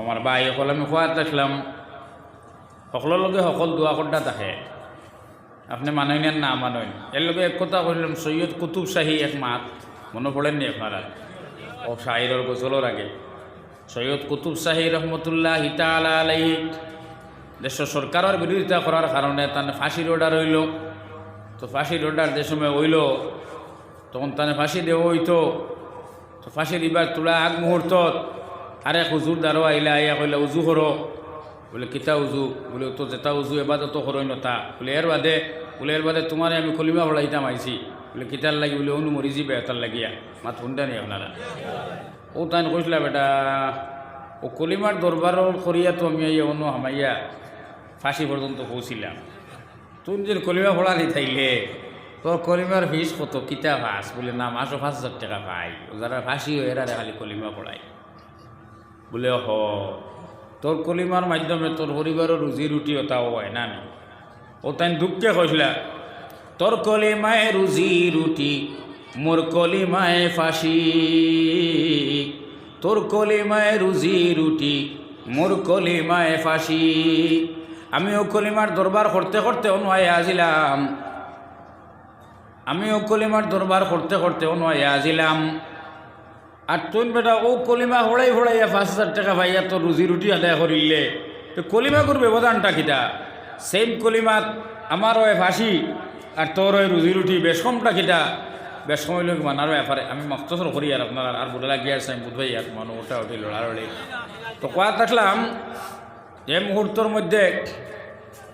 আমার ভাই সকল আমি খোয়াত দেখলাম সকলের লগে সকল দোয়া কর্তা থাকে আপনি মানই নেন না মানই? এর লগে এক কথা কইলাম সৈয়দ কুতুব শাহী এক মাত। মনে পড়েননি আপনারা? ও শাহিরের গোসলের আগে। সৈয়দ কুতুব শাহী রহমতুল্লাহ হিতালা আলাই দেশ সরকারের বিরোধিতা করার কারণে তার ফাঁসির অর্ডার হইল তো ফাঁসির অর্ডার যে সময় হইল তখন তানে ফাঁসি দেওয়া হইতো। তো ফাঁসি দিবার তোলা আগ মুহূর্ত আরে হুজুর দ্বারো আইলা, আইয়া কইলা, উজু করো। বলে, কিতা উজু? বলে তো যেটা উজু, এবার তো করই নতা বলে, এর বাদে, বলে, এর বাদে তোমারে আমি কলিমা ফলাইতাম আইছি। বলে, কিতার লাগি? বলে, অনু মরি যাবে এটার লাগিয়া। মাত শুনতে নেই আপনারা। ও তাই কইসলা, বেটা, ও কলিমার দরবার করিয়া তো আমি আইয়া অন্য হামাইয়া ফাঁসি পর্যন্ত পৌঁছিলাম। তুই যে কলিমা ফলানি থাইলে তোর কলিমার ফিস কত? কিতা ফাঁস? বলে, না মাসও পাঁচ হাজার টাকা পাই। যারা ফাঁসি হয়ে এরা খালি কলিমা পড়ায়। বলে, হ তোর কলিমার মাধ্যমে তোর পরিবারের রুজি রুটি ওটাও হয় না নি ও তাই দুঃখে কইসলা তোর কলিমায় রুজি রুটি মোর কলিমায় ফাঁসি তোর কলিমায় রুজি রুটি মোর কলিমায় ফাঁসি আমি ও কলিমার দরবার করতে করতে অনুয়ায় আজিলাম। আমি ও কলিমার দরবার করতে করতে অনুয়ায় আজিলাম। আর তুই বেটা, ও কলিমা হড়াই হড়াইয়া পাঁচ হাজার টাকা পাইয়া তো রুজি রুটি আদায় করিলে। তো কলিমা করবে ব্যবধানটা কিটা? সেম কলিমাত আমার ওই ফাঁসি আর তোর ওই রুজি রুটি বেশ কমটা কিটা? বেশ কম হইল কিমান আর এফারে আমি মস্তসর করি আর আপনার আর বলে লাগিয়ে আসছে আমি বুধবাই আর মানুষ ওটা উঠি লড়ালড়ি তো কোয়া দেখলাম যে মুহূর্তের মধ্যে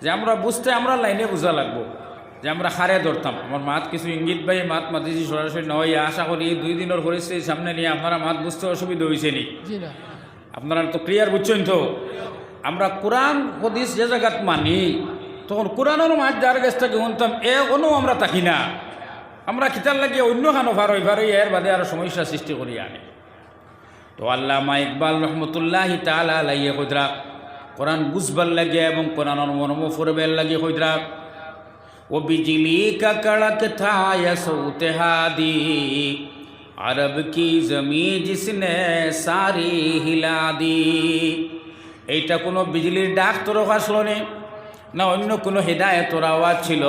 যে আমরা বুঝতে আমরা লাইনে বোঝা লাগবো। যে আমরা হারে ধরতাম। আমার মাত কিছু ইঙ্গিত ভাই মাত মাতিছি সরাসরি নয় আশা করি দুই দিনের পরিস্থিতি সামনে নিয়ে আপনারা মাত বুঝতে অসুবিধা হয়েছে নি। আপনারা তো ক্লিয়ার বুঝছেন তো? আমরা কোরআন হদিস যে জায়গাত মানি তখন কোরআনের মাছ যার কাছ থেকে শুনতাম এ কোনো আমরা থাকি না। আমরা খিতার লাগিয়ে অন্য খানো ভারই ভারই এর বাদে আরও সমস্যা সৃষ্টি করি আনে। তো আল্লামা ইকবাল রহমতুল্লাহ তালা লাইয়ে কইদরা কোরআন বুঝবার লাগে এবং কোরআনের মর্ম ফুরবের লাগে কইদরা वो बिजली का कड़क था या सऊत हादी अरब की जमी जिसने सारी हिला দি এইটা কোনো বিজলির ডাক তোর আসলো নে না অন্য কোনো হেদায়তর আওয়াজ ছিল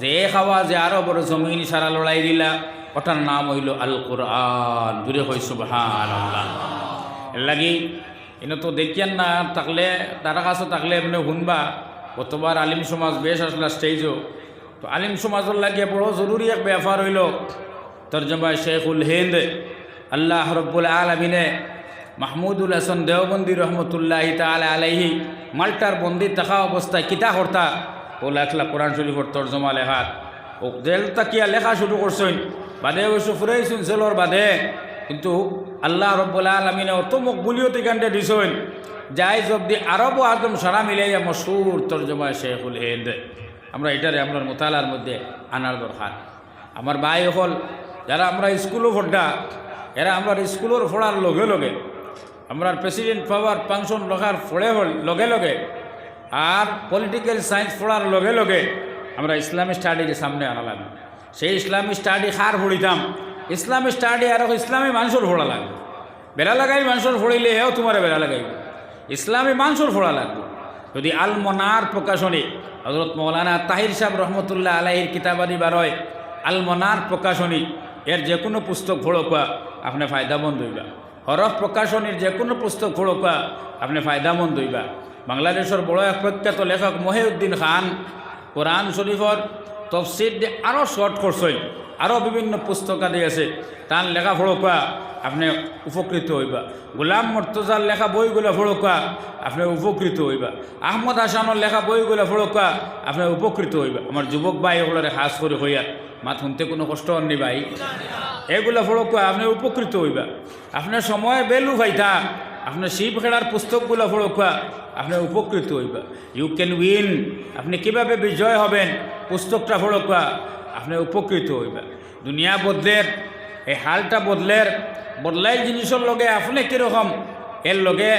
যে এক আওয়াজে আরো বড় জমিন সারা লড়াই দিলা ওটার নাম হইল আল কোরআন দূরে হই সুবহান আল্লাহ এর লাগি এনে তো দেখিয়ান না থাকলে তারা কাছে থাকলে এমনি শুনবা কতবার আলিম সমাজ বেশ আসলা স্টেজও তো আলিম সমাজের লাগে বড় জরুরি এক ব্যাপার হইল তর্জমা শেখুল হিন্দ, আল্লাহ রব্বুল আলমিনে মাহমুদুল হাসান দেওবন্দি রহমতুল্লাহ তালা আলাইহি মাল্টার বন্দি থাকা অবস্থায় কিতা কর্তা ও লেখলা কোরআন শরীফর তর্জমা লেখাত ও জেল তাকিয়া লেখা শুরু করছেন বাদে অবশ্য ফুরাইছেন জেলর বাদে। কিন্তু আল্লাহ রব্বুল আলমিনে অত মকবুলিয়তি কাণ্ডে দিছেন যাই জব্দি আরব আদম সারা মিলাইয়া মশুর তর্জমা শেখুল হিন্দ। আমরা এটারে আমরা মোতালার মধ্যে আনার দরকার। আমার ভাই হল, যারা আমরা স্কুলও পড়া এরা আমরা স্কুলের পড়ার লগে লগে, আমরা প্রেসিডেন্ট পাওয়ার পেনশন লগার পড়ে হল, লগে লগে, আর পলিটিক্যাল সায়েন্স পড়ার লগে লগে আমরা ইসলামী স্টাডিকে সামনে আনা লাগবে। সেই ইসলামী স্টাডি খার পড়িতাম ইসলামী স্টাডি আর ইসলামী মানুষের পড়া লাগবে। বেড়া লাগাই মানুষের পড়িলে হেও তোমার বেড়া লাগাইব। ইসলামী মানুষের পড়া লাগবে। যদি আল মনার প্রকাশনী হজরত মৌলানা তাহির সাহেব রহমতুল্লাহ আলাহির কিতাবাদি বারয় আল মনার প্রকাশনী, এর যে কোনো পুস্তক ফোড়কা আপনি ফায়দামন্দ হইবা। হরফ প্রকাশনীর যে কোনো পুস্তক ফোড়কা আপনি ফায়দামন্দ হইবা। বাংলাদেশের বড় এক প্রখ্যাত লেখক মহিউদ্দিন খান, কোরআন শরীফর তফসির দিয়ে আরও শর্ট করছেন আরও বিভিন্ন পুস্তকাদি আছে। তার লেখা ফোড়কা আপনি উপকৃত হইবা। গোলাম মর্তজার লেখা বইগুলো ফোড়কা আপনি উপকৃত হইবা। আহমদ হাসানের লেখা বইগুলো ফোড়কা আপনি উপকৃত হইবা। আমার যুবক ভাই এগুলোরে খাস করে হইয়া মা শুনতে কোনো কষ্ট হননি ভাই? এগুলো ফোড়কা আপনি উপকৃত হইবা। আপনার সময় বেলু ভাই ভাইতা আপনার শিব খেলার পুস্তকগুলো ফোড়কা আপনি উপকৃত হইবা। ইউ ক্যান উইন আপনি কীভাবে বিজয় হবেন, পুস্তকটা ফোড়কা আপনি উপকৃত হইবা। দুনিয়া বদলের, এই হালটা বদলের, বদলাই জিনিসের লগে আপনি কীরকম? এর লগে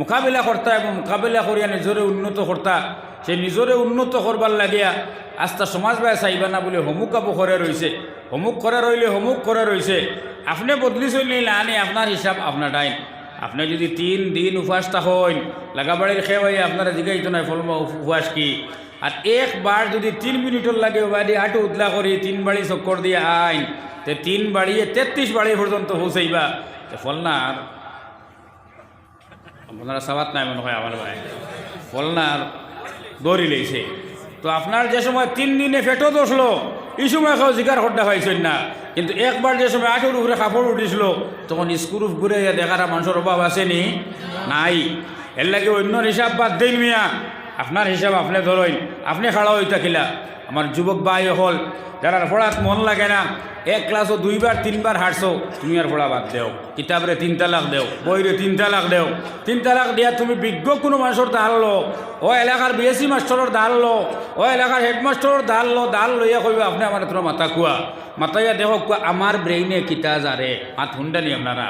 মোকাবিলা কর্তা এবং মোকাবিলা করিয়া নিজরে উন্নত কর্তা। সেই নিজরে উন্নত করবার লাগিয়া আস্তা সমাজ বাই চাইবা না বলে হমুক কাবু করে রয়েছে হমুক করে রইলে হমুক করে রয়েছে আপনি বদলি চলিলে আনি, আপনার হিসাব আপনার ডাইন। আপনি যদি তিন দিন উপাস থাকেন লাগাবাড়ির খেয়ে হয়ে আপনারা জিজ্ঞাসিত নয় ফল উপবাস কি? আর একবার যদি তিন মিনিটের লাগে বাড়ি হাঁটু উদলা করি, তিন বাড়ি চক্কর দিয়ে আইন, তে তিন বাড়িয়ে তেত্রিশ বাড়ি পর্যন্ত পৌঁছাইবা। তে ফলনার আপনারা সাবাত নাই মনে হয় আমার ভাই। ফলনার দৌড়ি লেগেছে তো আপনার যে সময় তিন দিনে ফেটো দোষলো, এই সময় খাও জিকার হড্ডা পাইছেন না। কিন্তু একবার যে সময় আঠের উপরে কাপড় উঠিছিল, তখন স্ক্রু ঘুরে দেখার মানুষের অভাব আসেনি, নাই। এর লাগে অন্য হিসাব বাদ দিন মিয়া। আপনার হিসাব আপনি ধরইন আপনি খাড়া হইতা খিলা আমার যুবক ভাই হল যারা পড়াত মন লাগে না, এক ক্লাসও দুইবার, তিনবার হাঁটছো, তুমি আর পড়া বাদ দেও। কিতাবরে তিন তালাক দেও, বইরে তিন তালাক দেও। তিন তালাক দিয়া তুমি বিজ্ঞ কোনো মানুষের দাল লো ও এলাকার বিএসসি মাস্টরের দাল লো ও এলাকার হেডমাস্টরের দাল লো দাল লইয়া কইবা, আপনি আমার তোর মাথা কুয়া মাথাইয়া দেখো কুয়া আমার ব্রেইনে কিতা যারে মাত হুন্ডানি আপনারা?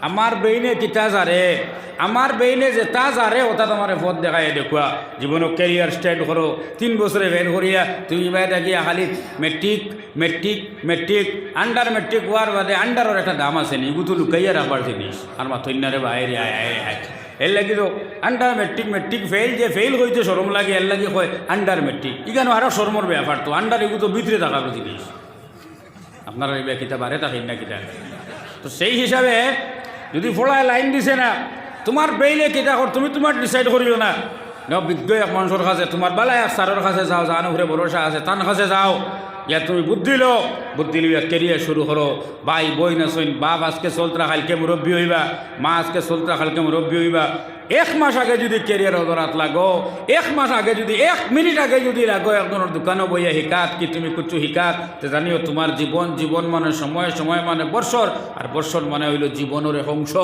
আমার বেইনে কিতা যারে আমার বেইনে যে তা যারে ওটা তোমার পথ দেখাই দেখুয়া জীবনক ক্যারিয়ার স্টার্ট করো। তিন বছরে বের করিয়া তুমি বাইরে গিয়া খালি matric matric matric under matric হওয়ার বাদে আন্ডারের একটা দাম আছে নি? এগুলো লুকাইয়া রাখবার জিনিস আর মা তৈনারে বাইরে আয় আয় আয় এর লাগি তো আন্ডার মেট্রিক মেট্রিক ফেল যে ফেল হইতে সরম লাগে এর লাগি কয় আন্ডার মেট্রিক ইখানে আরও শরমর ব্যাপার তো। আন্ডার এগুলো তো ভিতরে থাকার জিনিস আপনারা এই কিতা বারে থাকেন না কিতা তো সেই হিসাবে যদি ফোড়ায় লাইন দিছে না তোমার বেইলে কেটা কর তুমি তোমার ডিসাইড করিও না। ন বিজ্ঞ এক মানুষের কাছে তোমার বেলায় এক সারের কাছে যাও যা ঘুরে ভরসা আছে তার কাছে যাও। ইয়া তুমি বুদ্ধি লো বুদ্ধি লিয়া কেরিয়ার শুরু করো ভাই বই না সইন বাপ, আজকে চলতরা খালকে মুরব্বী হইবা, মা, আজকে চলতরা খালকে মুরব্বী হইবা। এক মাস আগে যদি কেরিয়ার অদরাত লাগো, এক মাস আগে যদি, এক মিনিট আগে যদি লাগো, একজনের দোকানে বইয়া শিকাত, কি তুমি কুচু শিকাত জানিও তোমার জীবন জীবন মানে সময় সময় মানে বর্ষর আর বর্ষর মানে হইল জীবনের অংশ।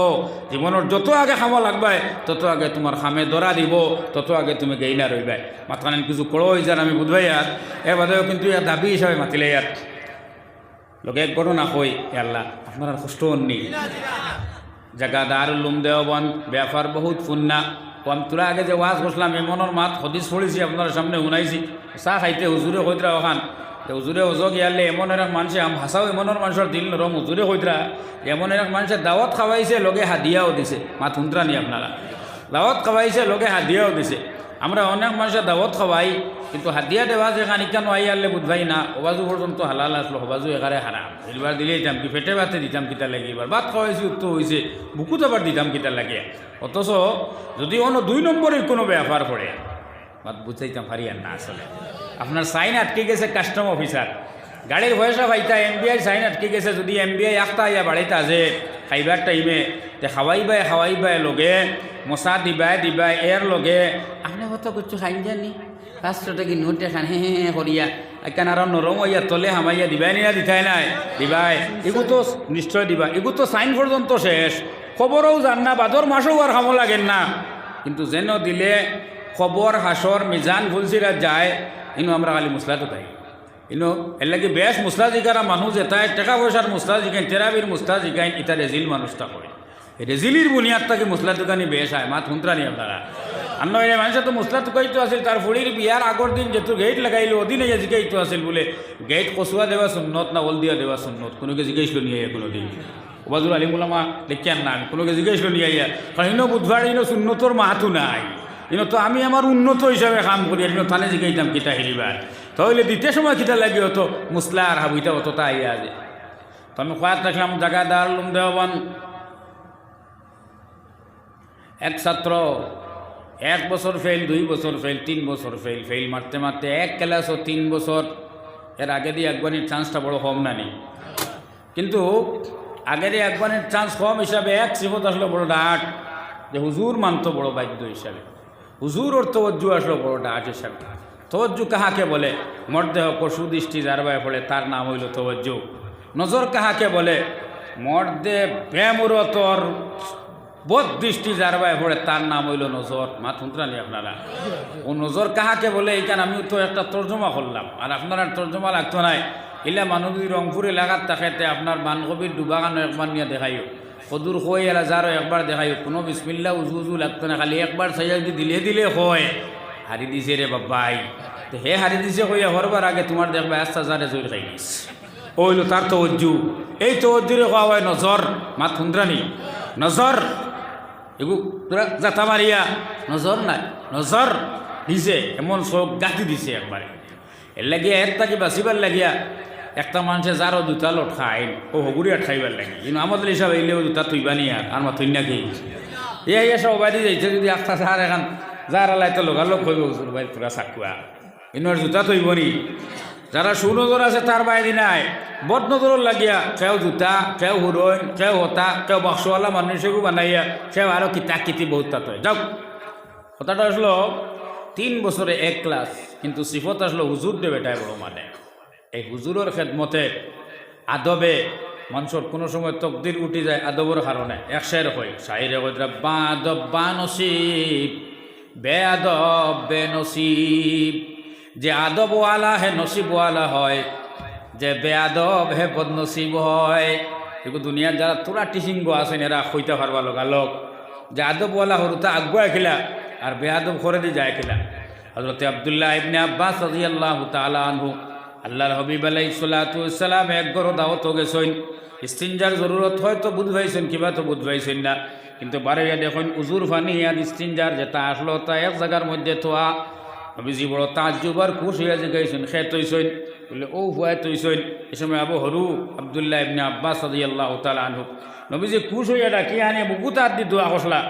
জীবনের যত আগে খামো লাগবাই তত আগে তোমার খামে ধরা দিব, তত আগে তুমি গেইনা রইবাই মাথানেন কিছু কড়ো হয়ে যান আমি বুধবাই আর এ বাদেও কিন্তু ইয়ার দাবি হিসাবে মাতিলে ইয়ার লোকে এক ঘটনা কই আল্লাহ আপনারা কষ্ট হননি জাগা দারুলুম দেওবন ব্যাপার বহুত ফুন্না। কম তোরা আগে যে ওয়াজ করছিলাম এমনের মাত হদিস পড়েছি আপনার সামনে শুনাইছি। চা খাইতে হুজুরে হইতরা ওখান হুজুরে ওজক ইয়ালে, এমন এক মানুষে আম হাসাও এমনের মানুষের দিল নরম হুজুরে হইতরা এমন এক মানুষে দাওয়াত খাওয়াইছে লগে হাদিয়াও দিছে। মাত শুনতরা নি আপনারা? দাওয়াত খাওয়াইছে লগে হাদিয়াও দিছে। আমরা অনেক মানুষের দাওয়াত খাওয়াই কিন্তু হাতিয়া দেওয়া যে খানিকান আই আনলে বুধবাই না হবাজু পর্যন্ত হালাল আসলো হবাজু এগারে হারাম এবার দিলে দিতাম কি পেটে ভাতে দিতাম কিতা লাগে এবার ভাত খাওয়াইছি উত্তর হয়েছে বুকুত আবার দিতাম কিতা লাগে। অথচ যদি অন্য দুই নম্বরের কোনো ব্যাপার পড়ে বাদ বুঝাইতাম পারি আর না আসলে আপনার সাইন আটকে গেছে কাস্টম অফিসার গাড়ির বয়সা ভাইতা, এম বি আই সাইন আটকে গেছে, যদি এম বি আই একটা ইয়া বাড়িতে আছে খাইবার টাইমে, তে খাওয়াই বাই খাওয়াই বাই লগে মশা দিবাই দিবাই এর লগে আপনি কত কিছু খাই জানি পাঁচশো টাকি নোট দেখান হে হে হে করিয়া এখান আর নরম হইয়া তলে হামাইয়া দিবাই নিয়া দিতাই নাই। দিবাই। এগু তো নিশ্চয় দিবা। এগু তো সাইন পর্যন্ত শেষ। খবরও জান না বাদর মাসও আর খামো লাগেন না। কিন্তু যেন দিলে খবর হাসর মিজান ফুলসিরা যায়, ইনো আমরা খালি মুসলা তো পাই ইনো এর লাগে বেশ মুসলা জিকারা মানুষ এটাই টাকা পয়সার মুসলা জিকাইন তেরাবির মুসলা জিকাইন এটা রেজিল মানুষটা করে এই রেজিলির বুনিয়াদ তাকে মুসলা দোকানি বেশ হয় মাত হুন্তরা নি আপনারা। আন্ন এনে মানুষ তো মুসলা তুকাইতো আছিল, তার ফুড়ির বিয়ার আগর দিন যেহেতু গেট লাগাইলো, ওদিনে যে জিকাইতো আছিল বলে, গেট কচুয়া দেওয়া সুন্নত না ওল দিয়া দেওয়া সুন্নত? কোনোকে জিজ্ঞাসলো নিয়ে কোনো দিন ওবাজুল আলিমুলামা দেখিয়ান না আমি, কোনোকে জিজ্ঞাসলো নিয়ে আইয়া? কারণ ইনো বুধবার ইনো সুন্নতর মাহাতু নাই। ইনো তো আমি আমার উন্নত হিসাবে কাম করি, আর ইনো থানে জিগাইতাম কিতা হেরিবার। তাহলে দিতে সময় কিতা লাগে হতো মুসলা আর হাবুইতা অতটা আইয়া যে। তো আমি খোয়াত রাখলাম জায়গা দারুম দেওয়ান। এক ছাত্র, এক বছর ফেল দুই বছর ফেল তিন বছর ফেল ফেল মারতে মারতে এক ক্লাসও তিন বছর। এর আগে দিয়ে একবারের চান্সটা বড় কম না নেই কিন্তু আগের একবারের চান্স কম হিসাবে এক সিফত আসলো বড় ডাট, যে হুজুর মানতো বড় বাদ্য হিসাবে। হুজুর ওর তবজ্জু আসলো বড় ডাট হিসাবে। তবজ্জু কাহাকে বলে? মর্দেহ পশু দৃষ্টি যারবায় পড়ে, তার নাম হইল তবজ্জু নজর কাহাকে বলে? মর্দে প্রেমরতর বোধ দৃষ্টি যারবায় পড়ে, তার নাম হইল নজর। মা শুনতেনি আপনারা? ও নজর কাহাকে বলে? এইখানে আমি তো একটা তর্জমা করলাম। আর আপনার তর্জমা লাগতো নাই। এলে মানুষ যদি রংপুর এলাকার থাকেতে আপনার বানকবির ডুবাগানো একবার নিয়ে দেখাইও। কদুর হয়ে এলা যারও একবার দেখাইও। কোনো বিসমিল্লা, উজু উজু লাগতো না। খালি একবার সাইয়া যদি দিলে দিলে হয়। হারি দিছে রে বাবাই। তো হে হারি দিছে কইয়া হরবার আগে তোমার দেখবা আস্তা যারে জোর খাই গেছে ওইলো তার তজ্জু এই তজ্জুরে কোয়া হয় নজর মা থুন্দ্রানি নজর, এগু তোরা জাতা মারিয়া, নজর নাই, নজর দিছে, এমন চোখ গাঁথি দিছে একবারে। এর লাগিয়া এর তাকে বাঁচিবার লাগিয়া একটা মানুষে যারও দুটা লোট খায়, ও হগুড়িয়া খাইবার লাগে। কিন্তু আমাদের হিসাব এলেও দুটা তুইবা নি আর আর মা তুই না খেয়ে এই বাইরে যাইছে, যদি একটা সার এখন যার আলাই তো লোকালোক হইব হুজুর ভাই তোরা চাকুয়া ইনোর জুতা থইব নি। যারা সুনজর আছে তার বাইরে নাই। বদনজর লাগিয়া, কেউ জুতা, কেউ হুরইন কেউ হতা, কেউ বাক্সওয়ালা মানুষেও বানাইয়া কেউ আরও কিতা কিতি বহুত তাত যাও কথাটা আসলো তিন বছরে এক ক্লাস কিন্তু সিফত আসলো হুজুর দেবে এটাই বড় মানে। এই হুজুরের খেদমতে আদবে মানুষের কোনো সময় তকদির উঠি যায় আদবর কারণে এক শায়ের হয় শায়েরে কইরা বা আদব বা নসিব। বে আদব বে নসিব যে আদবওয়ালা হে নসিবওয়ালা হয়, যে বে আদব হে বদনসিব হয়। এগুলো দুনিয়ার যারা তোরা টিচিংগ আছেন, এরা হইতে পারবা লগালক যে আদবওয়ালা হরুতা আগুয়া খেলা আর বে আদব করে দিয়ে যায় খেলা হজরত আবদুল্লাহ ইবনে আব্বাস রাদিয়াল্লাহু তাআলা আনহু, আল্লাহর হবিব আলাই সালাম এক গরো দাওয়াত গেছেন। ইস্তিনজার জরুরত হয় তো বুধ ভাইছেন কিবা তো বুধ ভাইছেন না। কিন্তু বারে দেখুন, উজুর ফানি আর ইস্তিনজার যেটা আসলো তা এক জায়গার মধ্যে থোয়া। নবীজি বড় তাজুবার খুশ হইয়া যে গাইছেন খে তৈছেন, বলে, ও হুয়াই তৈছেন। এ সময় আবু হরু আবদুল্লাহ ইবনে আব্বাস রাদিয়াল্লাহু তাআলা আনহু, নবীজি খুশ হইয়া ডাকি আনে বুকুত আদি দোয়া কসলা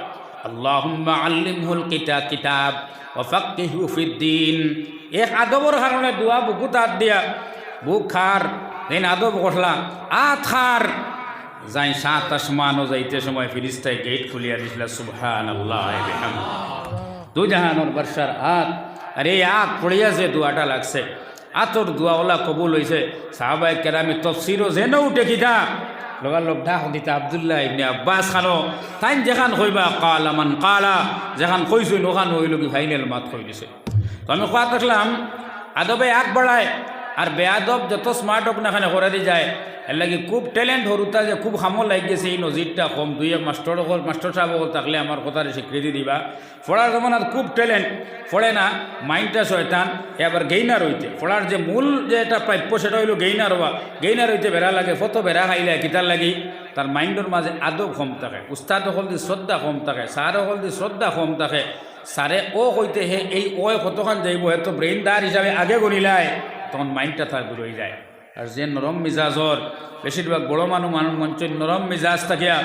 আল্লাহুম্মা আল্লিমহুল কিতাব কিতাব ওয়াফাক্কিহু ফিদ্দিন এক আদবর কারণে দোয়া বুকু তাত দিয়া বুক খার দেন আদব কসলা আত খার যাই সাত আসমানও যাইতে সময় ফিরিস্তায় গেট খুলিয়া দিছিল সুবহান আল্লাহ দুই জাহানোর বর্ষার আত আর এই আত পড়িয়া যে দোয়াটা লাগছে, আতর দোয়াওয়ালা কবুল হয়েছে সাহাবাই কেরামি তফসিরও যেন উঠে কিতা? লগার লোক ঢাক দিতা আবদুল্লাহ ইবনে আব্বাস খানো, তাইন যেখান কইবা কালা মান কালা, যেখান কইছুন ওখান হইল কি ফাইনাল মাত কই দিছে তো আমি কোয়া দেখলাম, আদবে আগ বাড়ায় আর বেয়াদব যত স্মার্ট হোক না খানে করে দিয়ে যায়। এর লাগে খুব ট্যালেন্ট হরুতা যে খুব হামল লাগি গেছে এই নজিরটা কম। দুই এক মাস্টার হল মাস্টার সাহেব হল থাকলে আমার কথার স্বীকৃতি দিবা। পড়ার জমানাত খুব ট্যালেন্ট পড়ে না মাইন্ডটা শয়তান এবার গেইনার হইতে। পড়ার যে মূল যে একটা প্রাপ্য সেটা হইল গেইনার হওয়া গেইনার হইতে বেড়া লাগে, ফটো বেড়া খাইলে কিতার লাগি। তার মাইন্ডের মাঝে আদব কম থাকে। উস্তাদ হল দি শ্রদ্ধা কম থাকে সার হল দি শ্রদ্ধা কম থাকে। সারে ও হইতে হে, এই ও কতক্ষণ যাইব হে তো ব্রেইন দার হিসাবে আগে গণিলায় তখন মাইন্ডটা তার দূর হয়ে যায়। আর যে নরম মিজাজর, বেশিরভাগ বড় মানুষ মানুষ মঞ্চ নরম মিজাজ থাকিয়া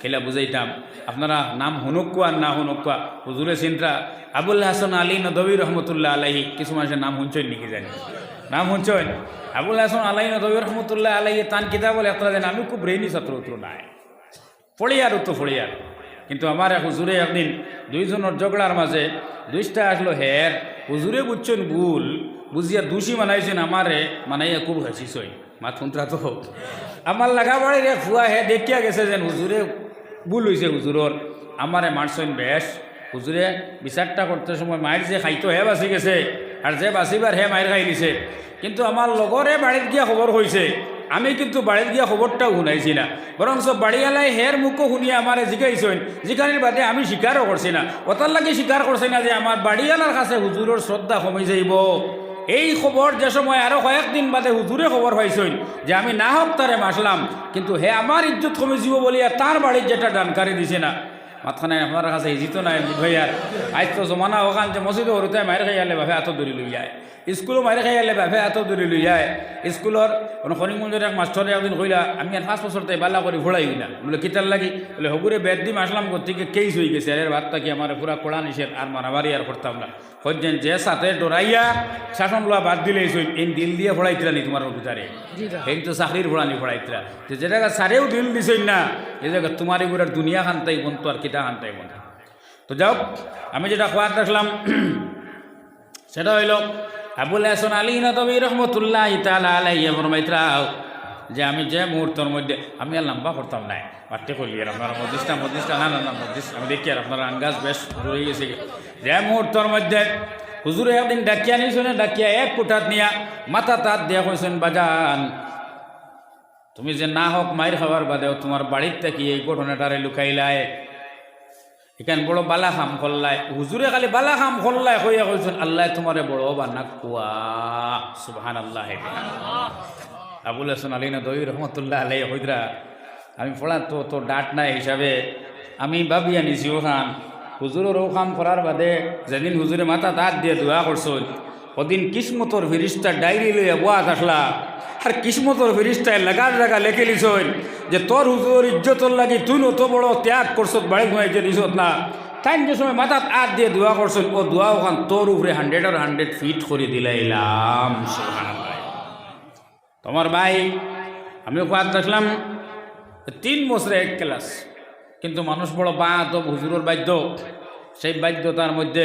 খেলা বুঝাইতাম, আপনারা নাম হুনুকুয়া না হুনুকুয়া হুজুরে চিন্তা আবুল হাসান আলী নদবী রহমতুল্লাহ আলাহি কিছু মানুষের নাম শুনছেন নাকি জানি নাম শুনছেন আবুল হাসান আলাই নদবী রহমতুল্লাহ আলাহি তান কিতাব বলে আপনারা জানেন, আমি খুব ব্রেইনি ছাত্র উত্তর নাই। ফড়িয়ার উত্তর ফড়িয়ার। কিন্তু আমার এক হুজুরে একদিন দুইজনের ঝগড়ার মাঝে দুইটা আসলো হের, হুজুরে বুঝছেন ভুল। বুঝিয়া দোষী মানাইছেন আমারে মানাইয়া খুব হাসিছই মা থুন্তরা তো আমার লাগা বাড়ি রে ফুয়া হে, দেখিয়া গেছে যেন হুজুরে ভুল হয়েছে হুজুরর আমারে মারছেন বেশ। হুজুরে বিচারটা করতে সময় মায়ের যে খাইতো হে বাঁচি গেছে আর যে বাঁচিবার হে মায়ের খাই দিছে। কিন্তু আমার লগরে বাড়িত গিয়া খবর হয়েছে আমি কিন্তু বাড়িত গিয়া খবরটাও শুনাইছি না। বরং সব বাড়িওয়ালাই হের মুখও শুনিয়ে আমারে জিগাইছেন জিকানির বাদে আমি স্বীকারও করছি না। ওটার লাগে স্বীকার করছি না যে আমার বাড়িওয়ালার কাছে হুজুরের শ্রদ্ধা কমে যাইব। এই খবর যে সময় আরও কয়েকদিন বাদে হুজুরে খবর হয়েছিল যে আমি না হক তারে মাসলাম, কিন্তু হে আমার ইজ্জত কমে যাব বলিয়া তার বাড়ির যেটা ডানকারি দিছে না। মাথানে আপনার কাছে হিজিত নাই ভাইয়ার আজ তো জমানা ওখান যে মসজিদে হরুতে মায়ের খাই আলে ভাবে এত দূরি লই যায়। স্কুলও মায়ের খাই আলে ভাবে এত দূরি লই যায়। স্কুলের কোনো শনিমন্দির এক মাস্টরে একদিন কইলা আমি আর পাঁচ বছর তাই বালা করে ভোড়াই না বলে কিতার লাগি? বলে হগুরে বেদ দিম আসলাম থেকে কেইস হয়ে গেছে আরে ভাতটা কি আমার পুরা কোড়া নিষেধ আর মারামারি আর করতাম না হজ্জেন যে সাথে ডরাইয়া শাসন লোয়া বাদ দিলে এই দিল দিয়ে ফোড়াইতরা নি তোমার ভিতরে এই তো চাকরির ফোড়ানি ফোড়াইতরা তো যে জায়গা সারেও দিল দিছেন না এ জায়গা তোমার এগুলার দুনিয়া খানতাই বন্ধু আর কিতা খানতাই বন্ধু তো যাও আমি যেটা খোয়ার দেখলাম সেটা হইল, আবুল হাসন আলী নদী রহমতুল্লাহ ইতালা যে আমি যে মুহূর্তের মধ্যে, আমি আর লম্বা করতাম নাই। পাঠ্য করলি আর আপনারা মদিসটা মদিসটা না না না আমি দেখি আর আপনার আঙ্গাজ বেশ রয়ে গেছে। যে মুহূর্তের মধ্যে হুজুরে একদিন ডাকিয়া নিয়েছেন, ডাকিয়া এক কুঠাত নিয়া মাথা তাত দিয়া কইছেন, বাজান, তুমি যে না হোক মায়ের খাবার বাদেও তোমার বাড়ির থেকে এই ঘটনাটারে লুকাইলায় এখানে বড় বালা খাম খোল্লাই হুজুরে খালি বালা খাম খোল্লাই হইয়া কইছেন, আল্লাহ তোমারে বড় বানা কুয়া। সুবহান আল্লাহ আবুল হাসান আলী না দই রহমতুল্লাহ আলাই হইদরা, আমি পড়া তো তো ডাট নাই হিসাবে। আমি ভাবি আনিছি ওখান হুজুরের ও কাম করার বাদে যেদিন হুজুরে মাথা তাত দিয়ে দোয়া করছই ওদিন কিসমতর ফিরিস্তা ডায়েরি লইয়া বুয়া আসলা। আর কিসমতর ফিরিস্তায় লাগার জায়গা লেখে লিছই যে তোর হুজুর ইজ্জতর লাগি তুই অত বড় ত্যাগ করছত, বাড়ি ঘুমাইছে দিছত না। তাই যে সময় মাথাত আত দিয়ে দোয়া করছই ও দোয়া ওখান তোর উপরে হান্ড্রেড আর হান্ড্রেড ফিট করে দিলাইলাম তোমার ভাই, আমিও পাত দেখলাম তিন বছরে এক ক্লাস, কিন্তু মানুষ বড় বাঁধ হুজুরের বাদ্য। সেই বাধ্যতার মধ্যে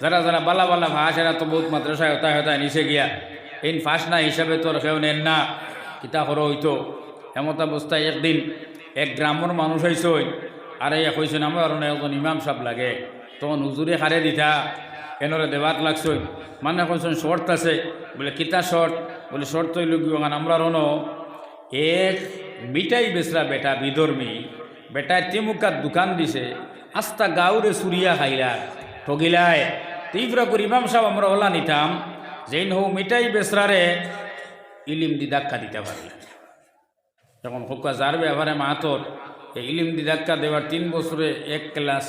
যারা যারা বালা বালা ভাস এরা তো বহুত মাদ্রাসায় হতায় হতায় নিচে গিয়া এই ফাঁস না হিসাবে তোর কেউ নেন না কিতা করো হইতো এমত অবস্থায় একদিন এক গ্রামের মানুষ হয়েছই আর এই কইছেন আমার আর একজন ইমাম সাহেব লাগে তখন হুজুরে হারে দিতা এনরে দেবাত লাগছই মানে কইছেন শর্ট আছে বলে কিতা শর্ট বলে শর্ট তৈল গিয়ে আমরা রনো এক মিঠাই বেচরা বেটা বিধর্মী বেটায় তেমুকার দোকান দিছে আস্তা গাউরে সুরিয়া খাইলা ঠগিলায় তীব্র করে ইমাম সাহেব আমরা ওলা নিতাম, যেই হো মিঠাই বেসরারে ইলিম দি ধাক্কা দিতে পারলে যখন হোকা যার ব্যবহারে মাহাতর এই ইলিম দি ধাক্কা দেওয়ার তিন বছরে এক ক্লাস,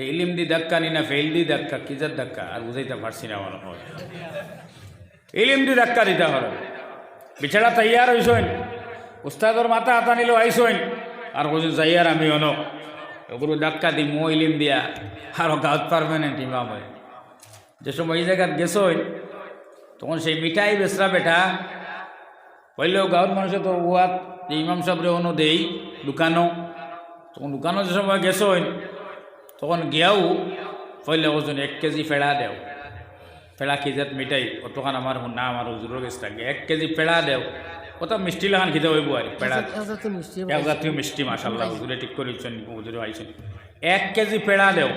এই ইলিম দি ধাক্কা নি না ফেল দি ধাক্কা কিজার ধাক্কা? আর বুঝাইতে পারছি না আমার হয়। ইলিম দি ধাক্কা দিতে হবে। বিছাড়া তৈয়ার হইসইন, উস্তাদর মাথা হাতা নিল আইসইন, আর বলছেন যাইয়ার আমি অন ওগুলো ধাক্কা দিই মো ইলিম দিয়া আরও গাঁত পারমানেন্ট ইমাম হয়। যে সময় এই জায়গায় গেছইন তখন সেই মিঠাই বেসরা বেটা পইলেও গাঁৱত মানুষে তো ওয়াত যে ইমাম সাহেবরে অন্য দেই দোকানো তখন দোকানো যে সময় গেছইন তখন গিয়াও পইলে ওজন এক কেজি ফেড়া দেও। ফেড়া খিজাত মিঠাই অতখান আমার না আমার হুজুরের কাছে থাকে। এক কেজি পেড়া দেও। কত মিষ্টি লাগান খিদে হইব আর পেড়া এক জাতীয় মিষ্টি মাসাল্লাহ হুজুরে ঠিক করেছেন হুজুরে আইছেন এক কেজি পেড়া দেও।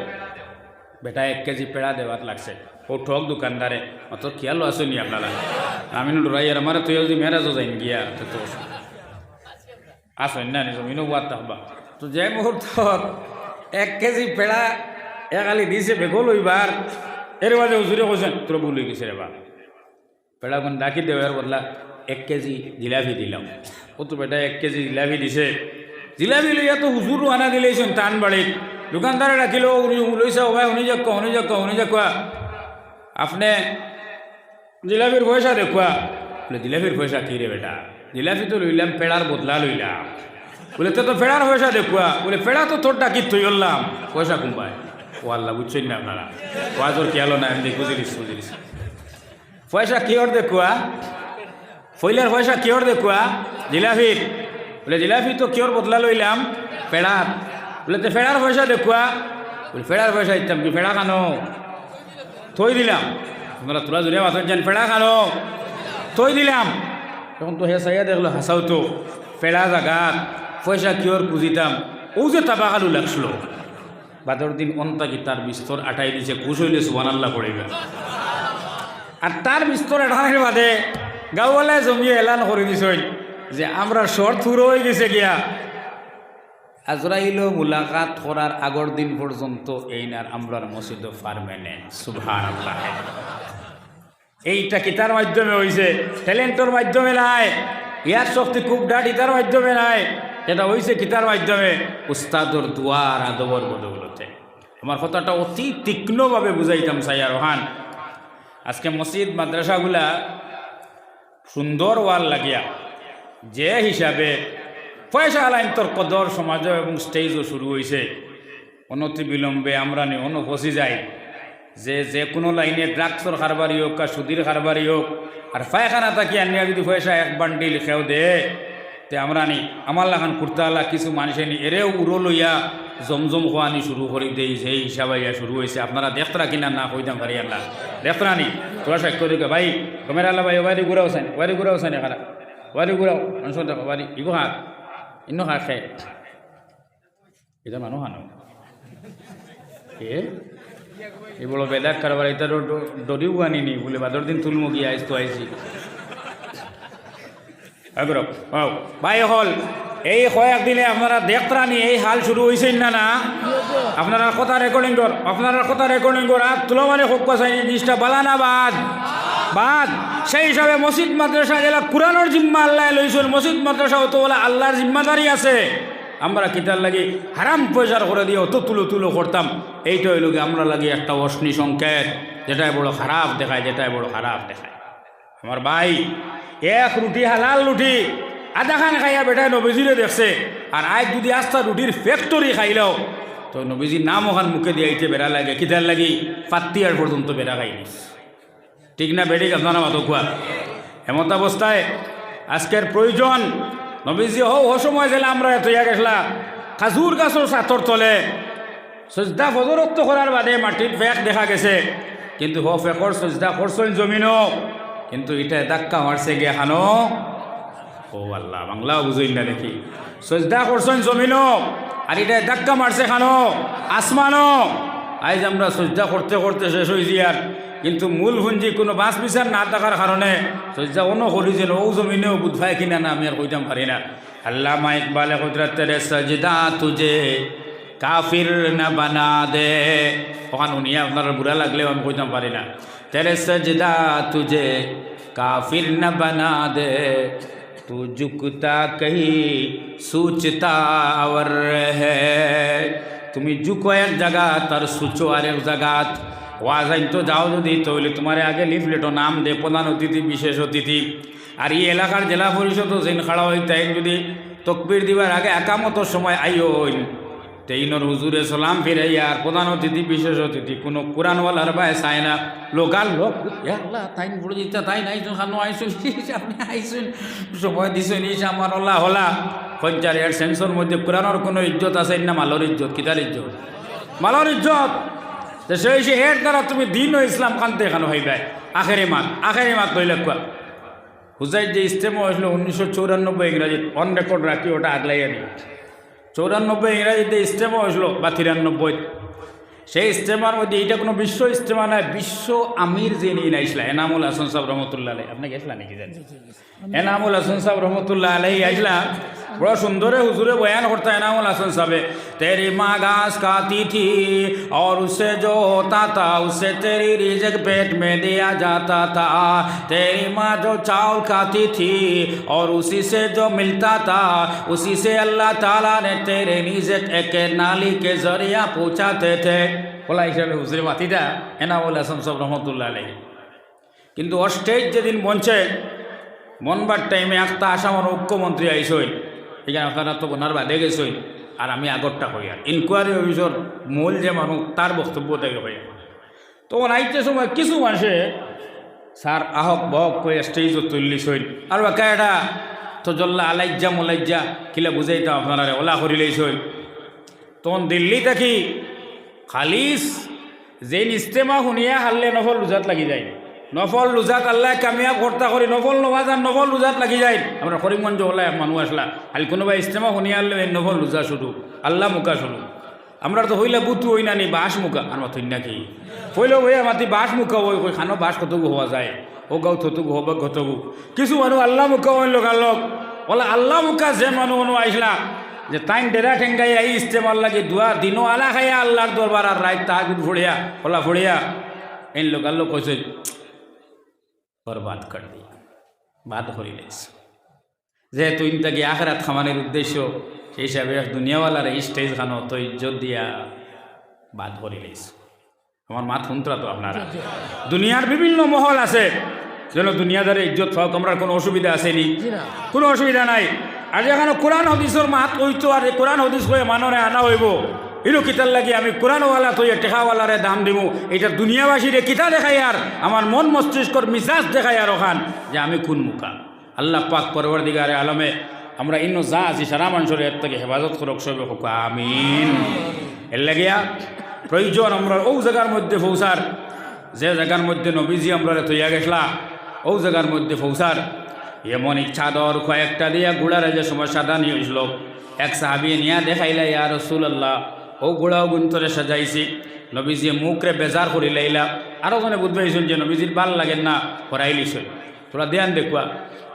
বেটা এক কেজি পেড়া দেওয়াত লাগছে। ও ঠক দোকানদারে অত খেয়াল আসেনি আপনারা আমি ডরাই আর আমার তুই যদি মেরাজও যাইন গিয়া তো আসেন না, নিজ মিনো বাদ হবা তো যে মুহূর্ত এক কেজি পেড়া একালি দিছে বেগো লইবার এর মাঝে হুজুরে কৈছেন তোর ভুল হয়ে গেছে রে পেড়া কোন ডাকি দেওয়ার বদলা, এক কেজি জিলাপি দিলাম ও তো বেটা এক কেজি জিলাপি দিছে। জিলাপি লইয়া তো হুজুর আনা দিলেছেন টান বাড়িত দোকানদারে রাখিল লইছে ও ভাই শুনি যাক শুনি যাক শুনি যাক আপনি জিলাপির পয়সা দেখুয়া বলে জিলাপির পয়সা কী রে বেটা জিলাপি তো লইলাম পেড়ার বদলা লইলাম বলে তো পেড়ার পয়সা দেখুয়া বলে পেড়া তো তোর ডাকি তুই করলাম পয়সা কুম্পায় ও আল্লাহ বুঝছেন না আপনারা ওয়াজর কি আলো না আমি এমনি বুঝিলিস বুঝিলিস পয়সা কিহর দেখুয়া ফইলার পয়সা কিহর দেখুয়া জিলাপির বলে জিলাপি তো কিহর বদলা লইলাম পেড়ার বলে তো ফেড়ার পয়সা দেখুয়া বলে ফেড়ার পয়সা দিতাম কি ফেড়া খানো থই দিলাম। তোমরা তোলা জুড়ে মাথা যান ফেড়া খানো থই দিলাম। তখন তো হে সাইয়া দেখল, হাসাও তো। ফেড়া জাগাত, পয়সা কিহর খুঁজিতাম ও যে তাবাকালু লাগছিল। বাদর দিন অন্তাকি তার বিস্তর আটাই দিছে খুশ হইলে সুবান আল্লাহ পড়িবে আর তার বিস্তর আটানের বাদে গাঁওয়ালায় জমিয়ে এলান করে দিছই যে আমরা শর্ট থুর হয়ে গেছে গিয়া। আজরাইল মুলাকাত করার আগর দিন পর্যন্ত এই নার আমরার মসজিদ পারমানেন্ট সুভান আল্লাহ এইটা কিতার মাধ্যমে হয়েছে ট্যালেন্টর মাধ্যমে নাই। ইয়ার শক্তি খুব ডাট ইতার মাধ্যমে নাই। এটা হয়েছে কিতার মাধ্যমে উস্তাদর দুয়ার আদবর বদৌলতে। আমার কথাটা অতি তীক্ষ্ণভাবে বুঝাইতাম সাইয়া রোহান আজকে মসজিদ মাদ্রাসাগুলা সুন্দর ওয়াল লাগিয়া। যে হিসাবে পয়সা আলাইন তোর কদর সমাজ এবং স্টেজও শুরু হয়েছে অনতি বিলম্বে আমরা নি অন্য ফসি যাই। যে যে কোনো লাইনে ড্রাগসর কারবারি হোক, আর সুদির কারবারি হোক, আর পায়খানা তাকি আনিয়া যদি পয়সা এক বান্ডিল খেও দে, তে আমরা নি, আমার লাগান কুর্তালা কিছু মানুষে নি, এরেও উড়ো লইয়া জমজম খোয়ানি শুরু করে দেই সেই হিসাবে ইয়া শুরু হয়েছে আপনারা দেখতরা কিনা না কইতাম পারি আল্লাহ। দেখতরা নি, তোরা সাক্ষ্য দিকে, ভাই, কমের আল্লাহ ভাই ওবারি ঘুরাও সাইন ওয়ারি ঘুরাও সাইন এখানে। ওবারি ঘুরাও, মানুষ দেখো ওবারি ইগো হাত। ইন্ন হাত খায় এটা মানুহ হানো এ এই বড় বেদাক কারবার এটা ডরিও আনিনি বলে বাদর দিন তুলমু গিয়ে আইস তো আইসি ও ভাই হল এই কয়েকদিনে আপনারা দেখতানি এই হাল শুরু হয়েছে না না আপনারা কথা রেকর্ডিং কর আপনারা কথা রেকর্ডিং কর আর তুলো মানে হোক কথা জিনিসটা বালানা বাদ। সেই হিসাবে মসজিদ, মাদ্রাসা জেলা কোরআনোর জিম্মা আল্লাহ লইছেন। মসজিদ, মাদ্রাসা তো বলে আল্লাহর জিম্মাদারি আছে। আমরা কিতার লাগি হারাম পয়সার করে দিয়ে অত তুলো তুলো করতাম। এইটা হইল আমরা লাগি একটা অশ্নি সংকেত। যেটাই বড় খারাপ দেখায়, যেটাই বড় খারাপ দেখায়। আমার ভাই, এক রুটি হালাল রুটি, আধা খান খাইয়া বেটায় নবীজিরে দেখছে। আর আজ যদি আস্তা রুটির ফ্যাক্টরি খাইলেও, তো নবীজির নাম ওখান মুখে দিয়ে আইতে বেড়া লাগে। কিতার লাগি? পাত্তিয়ার পর্যন্ত বেড়া খাইনি। ঠিক না বেড়ে আপনারা মাতো কোয়া এমত অবস্থায় আজকের প্রয়োজন নবীজি হো ও সময় ছিল আমরা এত ইয়া গেছিলাম খাজুর গাছর সাথর তলে সজদা ফজরত্ব করার বাদে মাটির ফেক দেখা গেছে। কিন্তু হো ফেকর সজদা করছেন জমিনও কিন্তু এটা ধাক্কা মারছে গে হানো। ও আল্লাহ, বাংলাও বুঝইল না দেখি। সজদা করছেন জমিনও আর এটা ধাক্কা মারছে খানো আসমানও আজ আমরা সজ্জা করতে করতে শেষ হয়েছি আর কিন্তু মূল ভুঞ্জি কোনো বাঁশ বিচার না থাকার কারণে সজ্জা অন্য করিছিল ও জমিনেও বুধভাই কিনা না, আমি আর কইতাম পারি না। আল্লাহ মাইক বালে কুদরতের সজদা তুজে কাফির না বানা দে। ওখান উনিয়া আপনার বুড়া লাগলেও আমি কইতাম পারি না। তেরে সজদা তুজে কাফির না বানা দে। তু ঝুকতা কহি, সুচতা আওর হে। তুমি ঝুকো এক জায়গা তার সুচো আর এক জায়গা ওয়াজ আইন তো যাও যদি, তাহলে তোমার আগে লিফলেটও নাম দে, প্রধান অতিথি, বিশেষ অতিথি। আর এই এলাকার জেলা পরিষদও যেন খাড়া হইতে যদি তকবির দিবার আগে একামত সময় আইও হইল। তেইনর হুজুরে সালাম ফিরাইয়া, আর প্রধান অতিথি, বিশেষ অতিথি, কোনো কোরআনওয়ালার বাই চায় না। লোকাল লোক তাই বলে দিতে তাই নাই খানো আইসুন আপনি আইসুন সময় দিছেন, ইস আমার ওলা হলা। পঞ্চার এর সেন্সর মধ্যে কোরআনের কোনো ইজ্জত আছে না মালর ইজ্জত, কিতার ইজ্জত? মালর ইজ্জত। তো সেই সে দ্বারা তুমি দিন ও ইসলাম কানতে এখানে হইবে। আখেরি মাত আখেরি মাত হইলে কোয়া? হুজাইর যে ইস্তেমা হয়েছিল উনিশশো চৌরানব্বই ইংরাজিত অন রেকর্ড রাখি ওটা আগলাইয়া নিয়ে চৌরানব্বই ইংরাজিতে ইস্তেমা হয়েছিল বা তিরানব্বই সেই ইস্তেমার মধ্যে এইটা কোনো বিশ্ব ইস্তেমা নয় বিশ্ব আমির যে নিয়ে এনামুল হাসান সাহেব রহমতুল্লাহ আলাই আপনি গেছিলেন নাকি জানি? এনামুল হাসান সাহেব রহমতুল্লাহ আলাই আইসলা। বড় সুন্দরে হুজুরে বয়ান করता এনামুল হাসান সাহেব। तेरी माँ घास खाती थी और उससे जो होता था उससे तेरी रिजक पेट में दिया जाता था तेरी माँ जो चावल खाती थी और उसी से जो मिलता था उसी से अल्लाह ताला ने तेरे रिजक एक नाली के जरिया पहुँचाते थे বলা হিসাবে হুজুরে মাতিটা এনামুল হাসান সাহেব রহমতুল্লাহ আলাই কিন্তু অস্টেজ যেদিন বঞ্চে মনবার টাইমে একটা আসামের মুখ্যমন্ত্রী আইসই এখানে আপনারা তো ওনার বাদে গেছই আর আমি আগরটা হই আর। ইনকোয়ারি অফিসর মূল যে মানুষ তার বক্তব্য থেকে হই তখন আইতে সময় কিছু মানুষে স্যার আহক বহক কই স্টেজও তুললিছই আর বাকা এটা তো জল্লা আলাইজা মোলাইজা কিলা বুঝাইতা আপনারা ওলা করিলেইছই তখন দিল্লি থাকি খালিস যে ইস্তেমা শুনিয়া হারলে নফল রোজাত লাগি যায়। নফল রোজাত আল্লাহ কামিয়াব কর্তা করি নফল নমাজ আর নফল রোজাত লাগি যায়। আমরা করিমগঞ্জ ওলাই মানুষ আসলা। খালি কোনোবা ইস্তেমা শুনিয়া আনলে এই নফল রোজা শুরু আল্লাহ মুখা শুরু আমরা তো হইলে বুতু হই না নি বাঁশ মুখা আর মাথুই নাকি হইলেও হইয়া মাতি বাঁশ মুখা হই কই খানো বাঁশ কতগু হওয়া যায়। ও গাও থতুগু হব কতগু কিছু মানুষ আল্লাহ মুখা হইল গালক বলে আল্লাহ মুখা যে মানুষ মানুষ আইসলা যে তাইন ডেরা ঠেঙ্গাই আই ইস্তেমাল লাগে দুয়া দিনও আলা খাইয়া আল্লাহর দরবার আর রাত তাহাগুদ ফুড়িয়া ওলা ফুড়িয়া এই লোক আল্লোক কইছে বরবাদ কর দিয়া বাদ করি লাইছ যেহেতু ইনতাকে আখরাত খামানের উদ্দেশ্য সেই হিসাবে দুনিয়াওয়ালার স্টেজ খানো তো ইজ্জত দিয়া বাদ করি লাইছ আমার মাত শুনতরা তো আপনারা দুনিয়ার বিভিন্ন মহল আছে যেন দুনিয়াদারে ইজ্জত পাওক আমরা কোনো অসুবিধা আসেনি কোনো অসুবিধা নাই আর যেখানে কোরআন হদিসের মাত কইতো আর এই কোরআন হদিস কয়ে মানরে আনা হইব ইনো কিতার লাগি আমি কোরআনওয়ালা তৈ টেকাওয়ালারে দাম দিব এটা দুনিয়াবাসীরে কিতা দেখাই আর? আমার মন মস্তিষ্কর মিজাজ দেখাই আর ওখান, যে আমি কোন মুখা আল্লাহ পাক পরবর দিগারে আলমে, আমরা ইন্ন যা আছি সারা মানুষের এর থেকে হেফাজত করক সবে হোক, আমিন। এর লাগিয়া প্রয়োজন আমরা ও জায়গার মধ্যে পৌঁছার যে জায়গার মধ্যে নবীজি আমরা তৈয়া গেছলা ও জায়গার মধ্যে পৌঁছার এমন ইচ্ছা দর কয়েকটা দিয়া গুড়ারে যে সমস্যা দানি হয়েছিল এক সাহাবি নিয়া দেখাইলা, ইয়া রসুল আল্লাহ ও গুড়াও গুন্তরে সাজাইছি। নবীজি মুখরে বেজার করি লাইলা। আরও জনে বুঝবাইছেন যে নবীজির ভালো লাগেন না হরাইলিছই তোরা ধ্যান দেখুয়া।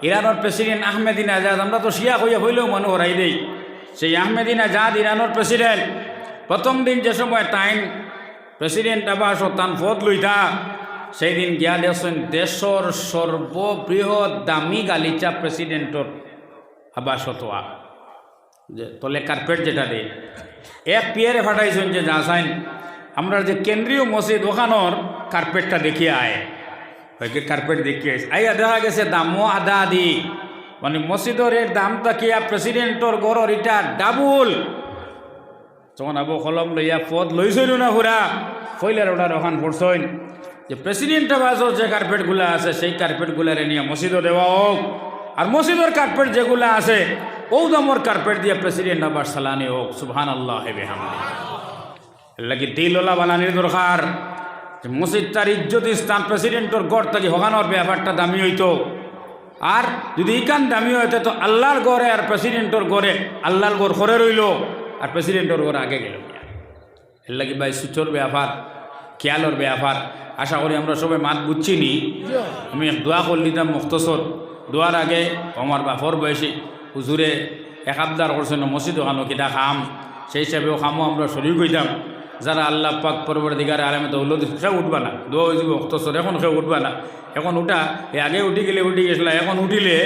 ইরানোর প্রেসিডেন্ট আহমেদিন আজাদ, আমরা তো শিয়া হইয়া হইলেও মানুষ হরাই দেই। সেই আহমেদিন আজাদ ইরানোর প্রেসিডেন্ট। প্রথম দিন যে সময় টাইম প্রেসিডেন্ট আবার তান পদ লইতা, সেই দিন গিয়া দিয়েছেন দেশর সর্ববৃহৎ দামি গালিচা প্রেসিডেন্টর আবাসত যে তলে কার্পেট যেটা দেয়। এক পিয়ারে ফাটাইছেন যে যা চাইন। আমরা যে কেন্দ্রীয় মসজিদ ওখানোর কার্পেটটা দেখিয়ে আয়। হয়তো কার্পেট দেখিয়ে আইস। আইয়া দেখা গেছে দামও আদা আদি মানে মসজিদর এর দামটা কিয়া প্রেসিডেন্টর গড়র এটা ডাবুল। তখন আবু কলম লইয়া পদ লইছইল না হুরা। ফইলার ওটার ওখান পড়ছইন যে প্রেসিডেন্ট আবাসর যে কার্পেটগুলো আছে, সেই কার্পেটগুলারে নিয়ে মসজিদও দেওয়া হোক। আর মসজিদের কার্পেট যেগুলো আছে ও দামর কার্পেট দিয়ে প্রেসিডেন্ট আবার সালানি হোক সুবহান আল্লাহ হেবে লাগি দিলওয়ালা বানানির দরকার মসজিদ তার ইজ্জত স্থান প্রেসিডেন্টর গড় থাকি হগানোর ব্যাপারটা দামি হইতো। আর যদি ইকান দামি হইতে, তো আল্লাহর গড়ে আর প্রেসিডেন্টর গড়ে আল্লাহর গড় করে রইল, আর প্রেসিডেন্টর গড় আগে গেল এর লাগি ভাই সুচোর ব্যাপার, খেয়ালর ব্যাপার। আশা করি আমরা সবাই মাত বুঝছি নি। আমি দোয়া করে দিতাম মুক্তসর দোয়ার আগে আমার বাপর বয়সী হুজুরে এক আবদার করছেন, মসজিদ ওখানো কিটা খাম সেই হিসাবেও খামও আমরা শরীর কইতাম যারা আল্লাহ পাক পরবর দিগারে আলামে দৌল সে উঠবা না। দোয়া হয়েছিল মুক্তসর এখন সে উঠবা না। এখন উঠা, এ আগে উঠি গেলে উঠি গেছিল, এখন উঠিলে